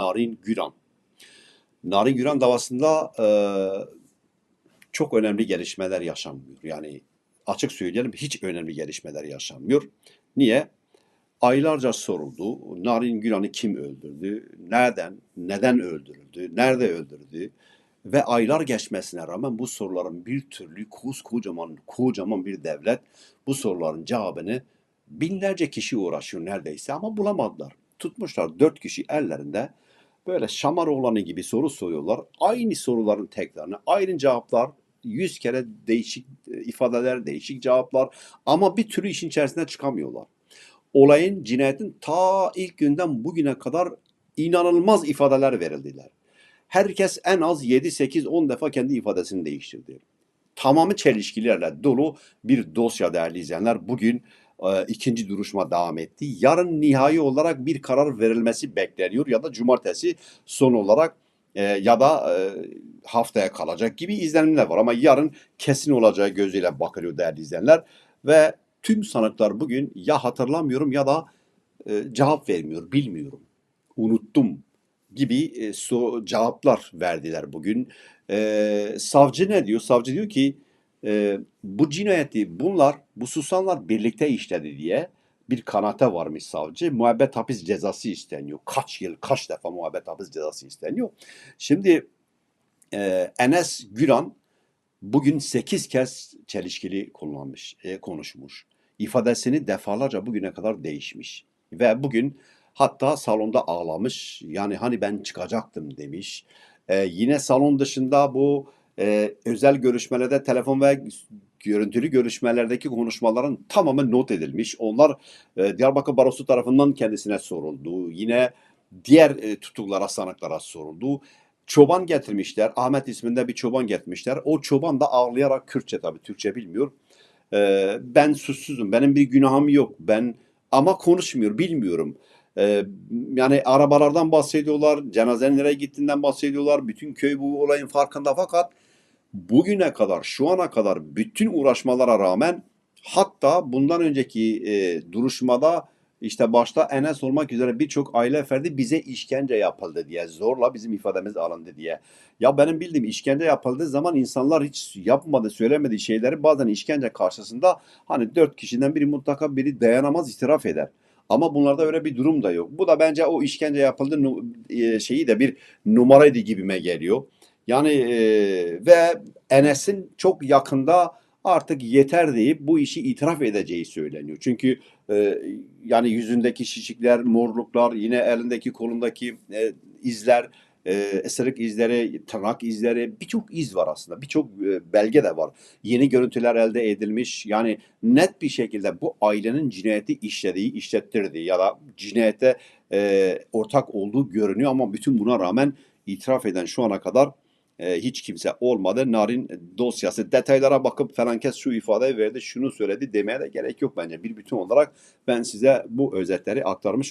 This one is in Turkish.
Narin Güran. Narin Güran davasında e, çok önemli gelişmeler yaşanmıyor. Yani açık söyleyelim hiç önemli gelişmeler yaşanmıyor. Niye? Aylarca soruldu. Narin Güran'ı kim öldürdü? Nereden? Neden öldürüldü? Nerede öldürdü? Ve aylar geçmesine rağmen bu soruların bir türlü kocaman kocaman bir devlet bu soruların cevabını binlerce kişi uğraşıyor neredeyse ama bulamadılar. Tutmuşlar dört kişi ellerinde böyle şamar oğlanı gibi soru soruyorlar. Aynı soruların tekrarını, aynı cevaplar, yüz kere değişik e, ifadeler, değişik cevaplar ama bir türlü işin içerisinden çıkamıyorlar. Olayın, cinayetin ta ilk günden bugüne kadar inanılmaz ifadeler verildiler. Herkes en az 7, 8, 10 defa kendi ifadesini değiştirdi. Tamamı çelişkilerle dolu bir dosya değerli izleyenler. Bugün e, ikinci duruşma devam etti. Yarın nihai olarak bir karar verilmesi bekleniyor ya da cumartesi son olarak ya da haftaya kalacak gibi izlenimler var. Ama yarın kesin olacağı gözüyle bakılıyor değerli izleyenler. Ve tüm sanıklar bugün ya hatırlamıyorum ya da cevap vermiyor, bilmiyorum, unuttum gibi cevaplar verdiler bugün. Savcı ne diyor? Savcı diyor ki e, bu cinayeti bunlar, bu susanlar birlikte işledi diye bir kanata varmış savcı. Muhabbet hapis cezası isteniyor. Kaç yıl, kaç defa muhabbet hapis cezası isteniyor. Şimdi e, Enes Güran bugün 8 kez çelişkili kullanmış, e, konuşmuş. İfadesini defalarca bugüne kadar değişmiş. Ve bugün hatta salonda ağlamış. Yani hani ben çıkacaktım demiş. E, yine salon dışında bu e, özel görüşmelerde telefon ve görüntülü görüşmelerdeki konuşmaların tamamı not edilmiş. Onlar e, Diyarbakır Barosu tarafından kendisine soruldu. Yine diğer e, tutuklara, sanıklara soruldu. Çoban getirmişler. Ahmet isminde bir çoban getirmişler. O çoban da ağlayarak Kürtçe tabii Türkçe bilmiyor. E, ben suçsuzum. Benim bir günahım yok. Ben ama konuşmuyor, bilmiyorum. E, yani arabalardan bahsediyorlar, cenazenin nereye gittiğinden bahsediyorlar. Bütün köy bu olayın farkında fakat bugüne kadar, şu ana kadar bütün uğraşmalara rağmen hatta bundan önceki e, duruşmada işte başta Enes olmak üzere birçok aile ferdi bize işkence yapıldı diye zorla bizim ifademiz alındı diye. Ya benim bildiğim işkence yapıldığı zaman insanlar hiç yapmadı söylemediği şeyleri bazen işkence karşısında hani dört kişiden biri mutlaka biri dayanamaz itiraf eder. Ama bunlarda öyle bir durum da yok. Bu da bence o işkence yapıldı nu- e, şeyi de bir numaraydı gibime geliyor. Yani e, ve Enes'in çok yakında artık yeter deyip bu işi itiraf edeceği söyleniyor. Çünkü e, yani yüzündeki şişikler, morluklar, yine elindeki kolundaki e, izler, e, ısırık izleri, tırnak izleri birçok iz var aslında. Birçok e, belge de var. Yeni görüntüler elde edilmiş. Yani net bir şekilde bu ailenin cinayeti işlediği, işlettirdiği ya da cinayete e, ortak olduğu görünüyor ama bütün buna rağmen itiraf eden şu ana kadar e, hiç kimse olmadı. Narin dosyası detaylara bakıp falan kes şu ifadeyi verdi, şunu söyledi demeye de gerek yok bence. Bir bütün olarak ben size bu özetleri aktarmış